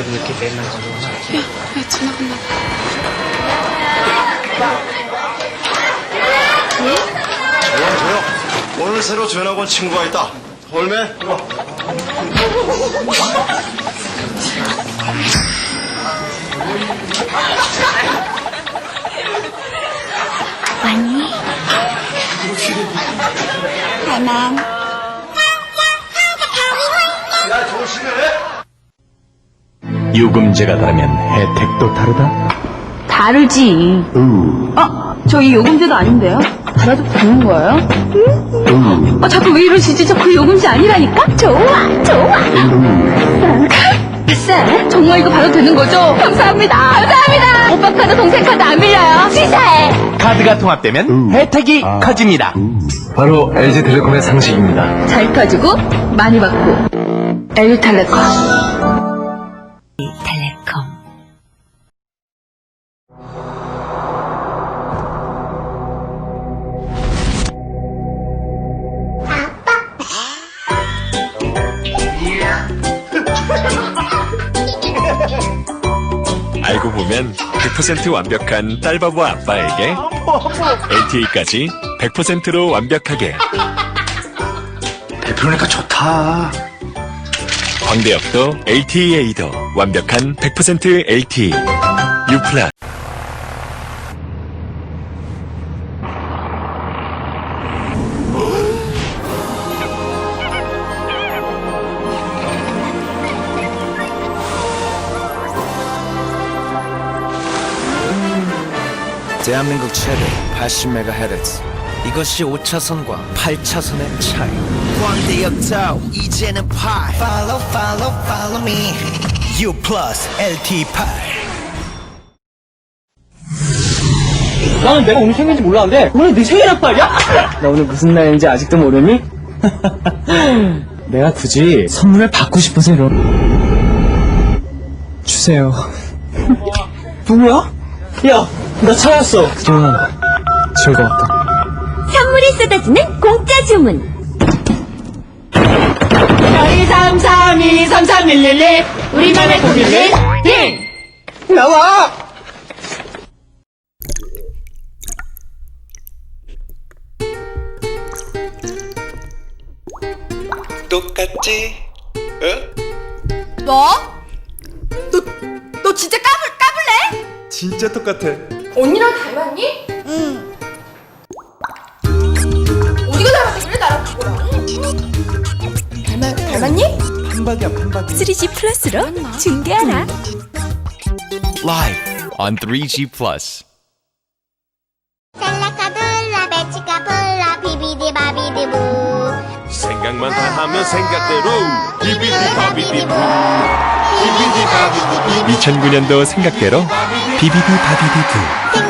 저기 이렇게 맨날 지금 야, 야, 전화 끝나. 조용 조용 오늘 새로 전학 온 친구가 있다 이리 와 왔니? 할만. 요금제가 다르면 혜택도 다르다. 다르지. 아, 저희 요금제도 아닌데요? 받아도 되는 거예요? 아, 자꾸 왜 이러시지? 저 그 요금제 아니라니까? 좋아, 좋아. 아싸, 정말 이거 받아도 되는 거죠? 감사합니다. 감사합니다. 오빠 카드, 동생 카드 안 밀려요. 시사해. 카드가 통합되면 혜택이 커집니다. 바로 LG텔레콤의 상식입니다. 잘 터지고, 많이 받고. 엘텔레콤. 텔레콤. 알고 보면 100% 완벽한 딸바보 아빠에게 LTE까지 100%로 완벽하게 대표니까 좋다. 광대역도 LTEA도 완벽한 100% LTE 유플라. 대한민국 최대 80MHz 이것이 5차선과 8차선의 차이. 광대역타워 이제는 8 Follow follow follow me. U plus LT 8 나는 내가 오늘 생일인지 몰랐는데 오늘 네 생일란 말이야? 나 오늘 무슨 날인지 아직도 모르니? 내가 굳이 선물을 받고 싶어서 이런 주세요. 누구야? 야, 나 찾았어. 그동안 즐거웠다 선물이 쏟아지는 공짜 주문. 1233 233 우리만의 고민을 띵! 나와! 똑같지? 어? 뭐? 너, 너 진짜 까불, 까불래? 진짜 똑같아 언니랑 닮았니? 응. 닮았길래 나랑 그거랑? 닮았, 닮았니? 판박이야 판박이 3G 플러스로 중계하라. Live on 3G Plus 셀라카둘라 베치카플라 비비디 바비디 부. 생각만 다 하면 생각대로 비비디 바비디 2009년도 생각대로 비비디 바비디 생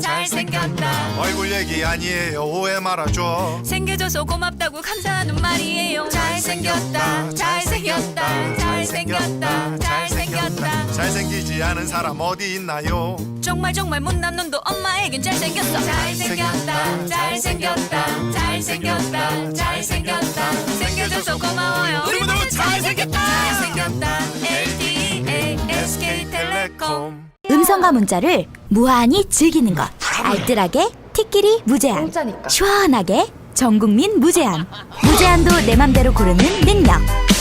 잘생겼다. 얼굴 얘기 아니에요. 오해 말아줘. 생겨줘서 고맙다고 감사하는 말이에요. 잘생겼다. 잘생겼다. 잘생겼다. 잘생겼다. 잘생기지 않은 사람 어디 있나요? 정말 정말 못난 놈도 엄마에겐 잘생겼어. 잘생겼다. 잘생겼다. 잘생겼다. 잘생겼다. 생겨줘서 고마워요. 우리 모두 잘생겼다. 잘생겼다. LTE SK텔레콤 음성과 문자를 무한히 즐기는 것. 알뜰하게 티끼리 무제한. 공짜니까. 시원하게 전국민 무제한. 무제한도 내 맘대로 고르는 능력.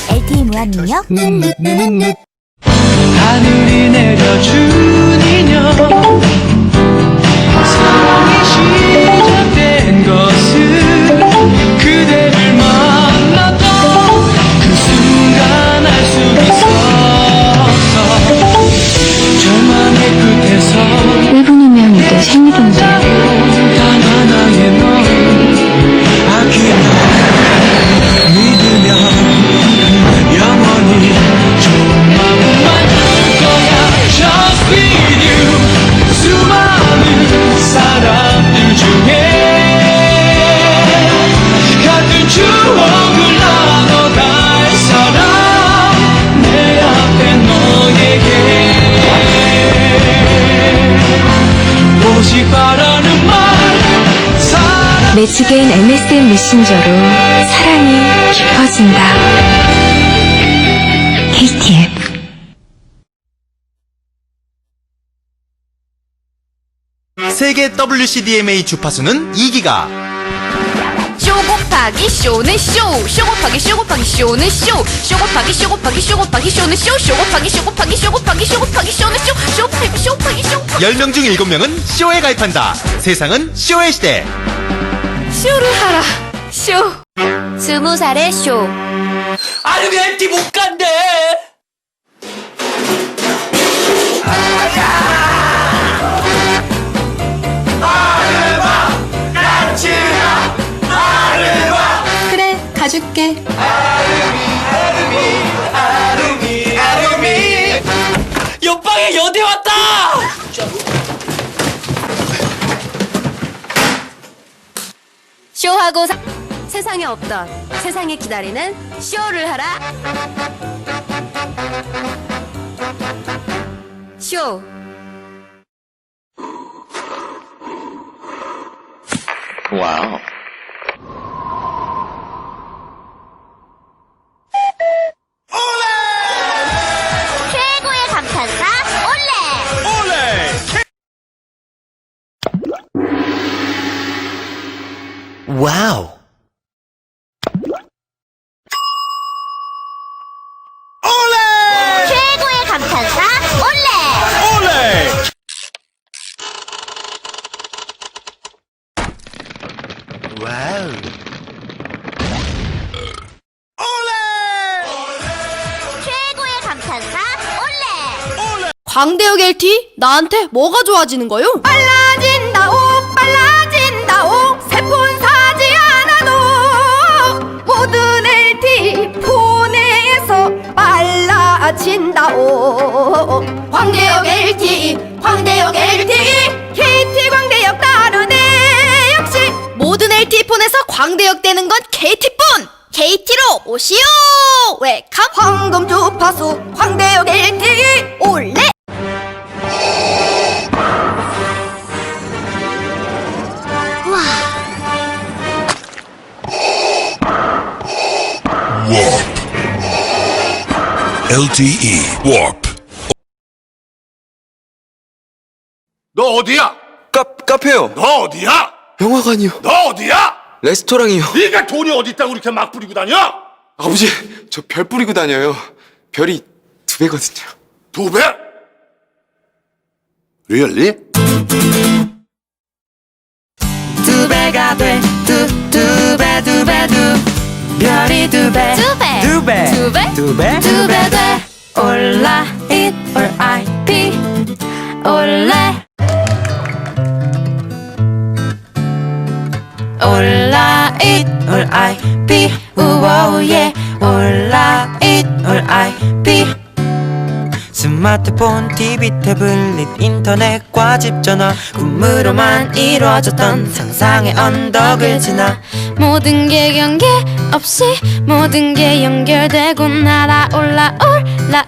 LTE 무한 능력. 하늘이 내려준 인연 사랑이 시작된 것은 그대를 만 지게인 MSN 메신저로 사랑이 깊어진다. KTF 세계 WCDMA 주파수는 2기가. 쇼 곱하기 쇼는 쇼, 쇼 곱하기 쇼 곱하기 쇼는 쇼, 쇼 곱하기 쇼 곱하기 쇼 곱하기 쇼는 쇼, 쇼 곱하기 쇼 곱하기 쇼 곱하기 쇼 곱하기 쇼는 쇼, 쇼 곱하기 쇼 곱하기 쇼 곱하기 10명 중 7명은 쇼에 가입한다. 세상은 쇼의 시대. 쇼를 하라. 쇼. 스무 살의 쇼. 아름이 MT 못 간대! 그래 가줄게 하고 사... 세상에 없던 세상에 기다리는 쇼를 하라. 쇼. 와 광대역 LT 나한테 뭐가 좋아지는 거요? 빨라진다 오 빨라진다오 세폰사지 않아도. 모든 LT 폰에서 빨라진다 오. 광대역 LT 광대역 LT KT 광대역 다르네 역시. 모든 LT 폰에서 광대역 되는 건 KT뿐 KT로 오시오. 웰컴. 황금 주파수 광대역 LTE 올레 LTE Warp 너 어디야? 카, 카페요. 너 어디야? 영화관이요. 너 어디야? 레스토랑이요. 네가 돈이 어디 있다고 이렇게 막 부리고 다녀? 아버지, 저 별 뿌리고 다녀요. 별이 두 배거든요. 두 배? 리얼리? 두 배가 돼 두 두 배 두 배 두 별이 두배 배. 두 배 두 배? 두 배 두 배 돼. 올라 it or IP. 올레. 올라 it or IP. 우오예. 올라 it or IP. 스마트폰, TV, 태블릿, 인터넷과 집 전화. 꿈으로만 이루어졌던 상상의 언덕을 지나. 모든 게 경계 없이 모든 게 연결되고 날아올라 올라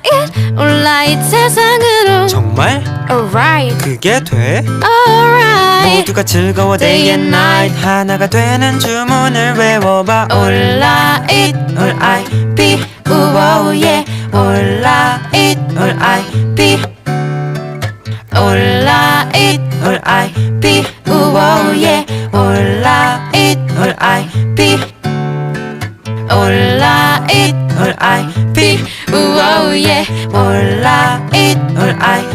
올라 이 세상으로. 정말? Alright. 그게 돼? alright. 모두가 즐거워 day and night. 하나가 되는 주문을 외워봐. 올라 it or IP 우오예 올라 it or IP 올라 it or IP 우오 예 올라 it or IP 올라 it or IP 우오 예 올라 it or IP